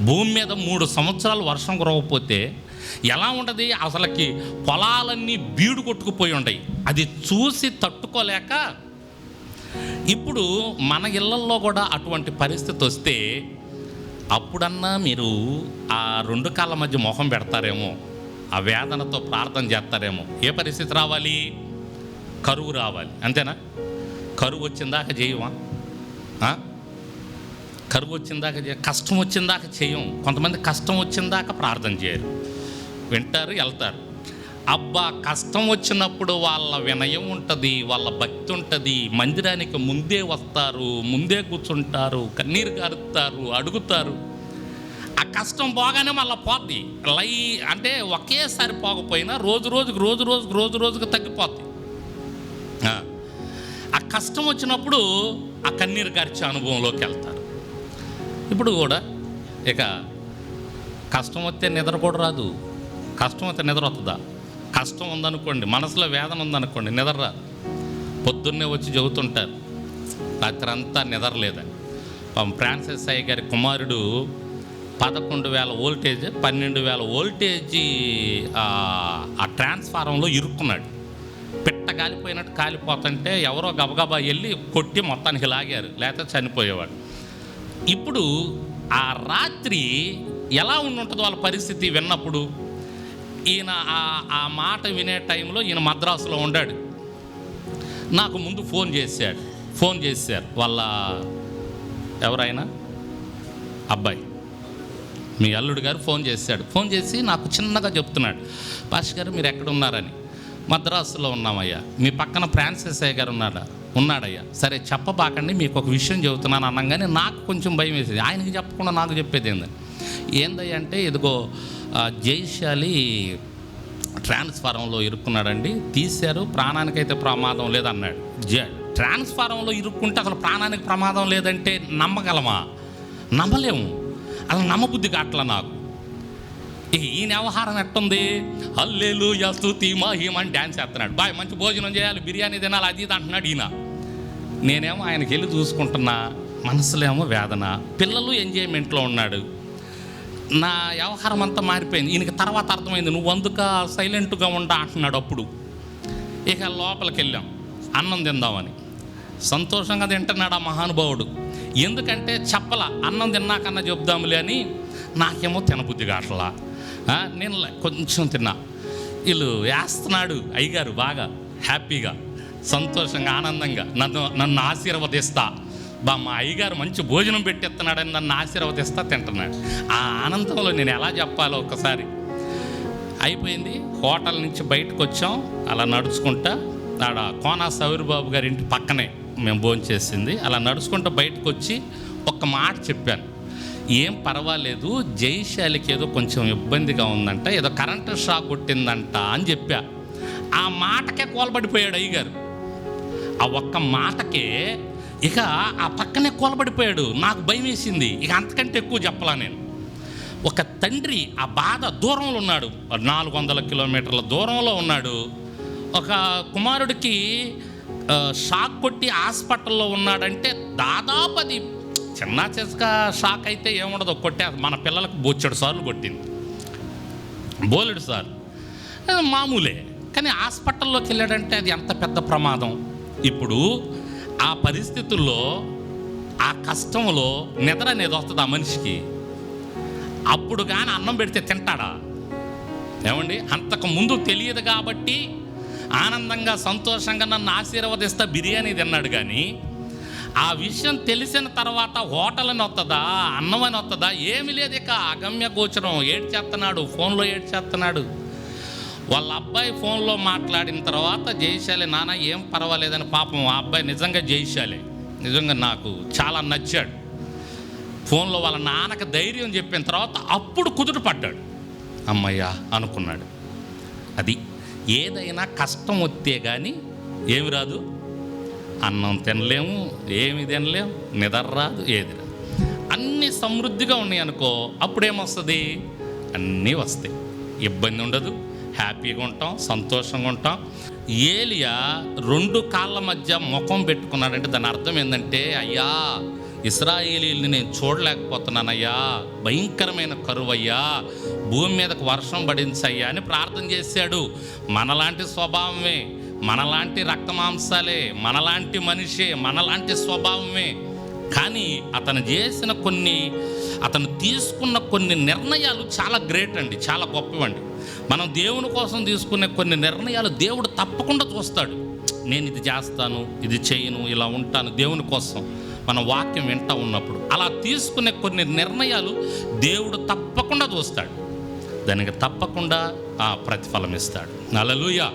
భూమి మీద మూడు సంవత్సరాలు వర్షం కురవకపోతే ఎలా ఉంటుంది? అసలుకి పొలాలన్నీ బీడు కొట్టుకుపోయి ఉంటాయి. అది చూసి తట్టుకోలేక ఇప్పుడు మన ఇళ్ళల్లో కూడా అటువంటి పరిస్థితి వస్తే అప్పుడన్నా మీరు ఆ రెండు కాళ్ళ మధ్య మొహం పెడతారేమో ఆ వేదనతో ప్రార్థన చేస్తారేమో ఏ పరిస్థితి రావాలి? కరువు రావాలి. అంతేనా? కరువు వచ్చిందాక చేయమా కరువు వచ్చిందాక చేయ కష్టం వచ్చిందాక చేయం. కొంతమంది కష్టం వచ్చిందాక ప్రార్థన చేయరు. వింటారు వెళ్తారు. అబ్బా కష్టం వచ్చినప్పుడు వాళ్ళ వినయం ఉంటుంది వాళ్ళ భక్తి ఉంటుంది మందిరానికి ముందే వస్తారు ముందే కూర్చుంటారు కన్నీరు గారుతారు అడుగుతారు. ఆ కష్టం పోగానే మళ్ళీ పోద్ది. లై అంటే ఒకేసారి పోకపోయినా రోజు రోజుకు రోజు రోజుకు రోజు రోజుకు తగ్గిపోద్ది. ఆ. కష్టం వచ్చినప్పుడు ఆ కన్నీరు గారిచే అనుభవంలోకి వెళ్తారు. ఉన్నప్పుడు కూడా ఇక కష్టం వస్తే నిద్ర కూడా రాదు. కష్టం వస్తే నిద్ర వస్తుందా కష్టం ఉందనుకోండి మనసులో వేదన ఉందనుకోండి నిద్ర రాదు. పొద్దున్నే వచ్చి చెబుతుంటారు రాత్రి అంతా నిద్రలేదని ఫ్రాన్సిస్ అయ్య గారి కుమారుడు పదకొండు వేల వోల్టేజ్ పన్నెండు వేల వోల్టేజీ ఆ ఆ ట్రాన్స్ఫారంలో ఇరుక్కున్నాడు. పిట్ట కాలిపోయినట్టు కాలిపోతుంటే ఎవరో గబగబా వెళ్ళి కొట్టి మొత్తానికి లాగారు లేకపోతే చనిపోయేవాడు. ఇప్పుడు ఆ రాత్రి ఎలా ఉండుంటుందో వాళ్ళ పరిస్థితి విన్నప్పుడు? ఈయన ఆ ఆ మాట వినే టైంలో ఈయన మద్రాసులో ఉండాడు. నాకు ముందు ఫోన్ చేశాడు. ఫోన్ చేశారు. వాళ్ళ ఎవరైనా? అబ్బాయి. మీ అల్లుడు గారు ఫోన్ చేశాడు. ఫోన్ చేసి నాకు చిన్నగా చెప్తున్నాడు. పాష్ గారు మీరు ఎక్కడ ఉన్నారని మద్రాసులో ఉన్నామయ్యా. మీ పక్కన ఫ్రాన్సిస్ అయ్య గారు ఉన్నాడా ఉన్నాడయ్యా. సరే చెప్పబాకండి మీకు ఒక విషయం చెబుతున్నాను అనగానే నాకు కొంచెం భయం వేసేది. ఆయనకి చెప్పకుండా నాకు చెప్పేది ఏందని ఏందయ్యా అంటే ఇదిగో జైశాలి ట్రాన్స్ఫారంలో ఇరుక్కున్నాడండి. తీశారు ప్రాణానికైతే ప్రమాదం లేదన్నాడు. జ ట్రాన్స్ఫారంలో ఇరుక్కుంటే అసలు ప్రాణానికి ప్రమాదం లేదంటే నమ్మగలమా? నమ్మలేము. అలా నమ్మబుద్ధి కావట్లా నాకు. ఈయన వ్యవహారం ఎట్టుంది? హల్లేలు యస్తుతి మహిమని డ్యాన్స్ చేస్తున్నాడు. బాయ్ మంచి భోజనం చేయాలి బిర్యానీ తినాలి అది ఇది అంటున్నాడు ఈయన. నేనేమో ఆయనకి వెళ్ళి చూసుకుంటున్నా మనసులేమో వేదన పిల్లలు ఎంజాయ్మెంట్లో ఉన్నాడు. నా వ్యవహారం అంతా మారిపోయింది. ఈయనకి తర్వాత అర్థమైంది నువ్వు అందుక సైలెంట్గా ఉండ అంటున్నాడు అప్పుడు. ఇక లోపలికి వెళ్ళాం అన్నం తిందామని. సంతోషంగా తింటున్నాడు ఆ మహానుభావుడు. ఎందుకంటే చెప్పల అన్నం తిన్నాకన్నా చెప్దాములే అని నాకేమో తినబుద్ధి కావట్లా. నేను లే- కొంచెం తిన్నా. వీళ్ళు వేస్తున్నాడు అయ్యగారు బాగా హ్యాపీగా సంతోషంగా ఆనందంగా. నన్ను నన్ను ఆశీర్వదిస్తా. బా మా అయ్యగారు మంచి భోజనం పెట్టిస్తున్నాడని నన్ను ఆశీర్వదిస్తా తింటున్నాడు. ఆ ఆనందంలో నేను ఎలా చెప్పాలో ఒకసారి అయిపోయింది. హోటల్ నుంచి బయటకు వచ్చాం. అలా నడుచుకుంటా. ఆడ కోనా సౌరిబాబు గారి ఇంటి పక్కనే మేము భోంచేసింది. అలా నడుచుకుంటూ బయటకు వచ్చి ఒక్క మాట చెప్పాను. ఏం పర్వాలేదు జైశాలికి ఏదో కొంచెం ఇబ్బందిగా ఉందంట ఏదో కరెంటు షాక్ కొట్టిందంట అని చెప్పా. ఆ మాటకే కోలబడిపోయాడు అయ్యగారు. ఆ ఒక్క మాటకే ఇక ఆ పక్కనే కోలబడిపోయాడు నాకు భయం వేసింది. ఇక అంతకంటే ఎక్కువ చెప్పలా నేను. ఒక తండ్రి ఆ బాధ దూరంలో ఉన్నాడు. నాలుగు వందల కిలోమీటర్ల దూరంలో ఉన్నాడు. ఒక కుమారుడికి షాక్ కొట్టి హాస్పిటల్లో ఉన్నాడంటే దాదాపు అది చిన్న చిన్న షాక్ అయితే ఏముండదు కొట్టే మన పిల్లలకు బొచ్చడు సార్లు కొట్టింది. బోలెడు సార్. మామూలే. కానీ హాస్పిటల్లోకి వెళ్ళాడంటే అది ఎంత పెద్ద ప్రమాదం. ఇప్పుడు ఆ పరిస్థితుల్లో ఆ కష్టంలో నిద్ర అనేది వస్తుంది ఆ మనిషికి. అప్పుడు కానీ అన్నం పెడితే తింటాడా? ఏమండి? అంతకు ముందు తెలియదు కాబట్టి ఆనందంగా సంతోషంగా నన్ను ఆశీర్వదిస్తా బిర్యానీ తిన్నాడు కానీ ఆ విషయం తెలిసిన తర్వాత హోటల్ అని వస్తుందా అన్నం అని వస్తుందా ఏమి లేదు ఇక. అగమ్య గోచరం ఏడ్చేస్తున్నాడు ఫోన్లో ఏడ్చేస్తున్నాడు వాళ్ళ అబ్బాయి ఫోన్లో మాట్లాడిన తర్వాత జయశాలి నాన్న ఏం పర్వాలేదని పాపం ఆ అబ్బాయి నిజంగా జయశాలి. నిజంగా నాకు చాలా నచ్చాడు. ఫోన్లో వాళ్ళ నాన్నకి ధైర్యం చెప్పిన తర్వాత అప్పుడు కుదుట పడ్డాడు. అమ్మయ్యా అనుకున్నాడు. అది ఏదైనా కష్టం వస్తే కానీ ఏమి రాదు. అన్నం తినలేము ఏమి తినలేము నిద్ర రాదు ఏది రాదు. అన్నీ సమృద్ధిగా ఉన్నాయి అనుకో అప్పుడేమొస్తుంది? అన్నీ వస్తాయి. ఇబ్బంది ఉండదు. హ్యాపీగా ఉంటాం సంతోషంగా ఉంటాం. ఏలియా రెండు కాళ్ళ మధ్య ముఖం పెట్టుకున్నాడంటే దాని అర్థం ఏంటంటే అయ్యా ఇస్రాయేలీల్ని నేను చూడలేకపోతున్నానయ్యా భయంకరమైన కరువయ్యా భూమి మీదకు వర్షం పడించయ్యా అని ప్రార్థన చేశాడు. మనలాంటి స్వభావమే. మనలాంటి రక్తమాంసాలే మనలాంటి మనిషే మనలాంటి స్వభావమే. కానీ అతను చేసిన కొన్ని అతను తీసుకున్న కొన్ని నిర్ణయాలు చాలా గ్రేట్ అండి చాలా గొప్పవండి. మనం దేవుని కోసం తీసుకునే కొన్ని నిర్ణయాలు దేవుడు తప్పకుండా చూస్తాడు. నేను ఇది చేస్తాను ఇది చేయను ఇలా ఉంటాను దేవుని కోసం. మన వాక్యం వింటా ఉన్నప్పుడు అలా తీసుకునే కొన్ని నిర్ణయాలు దేవుడు తప్పకుండా చూస్తాడు. దానికి తప్పకుండా ప్రతిఫలం ఇస్తాడు. నలలుయా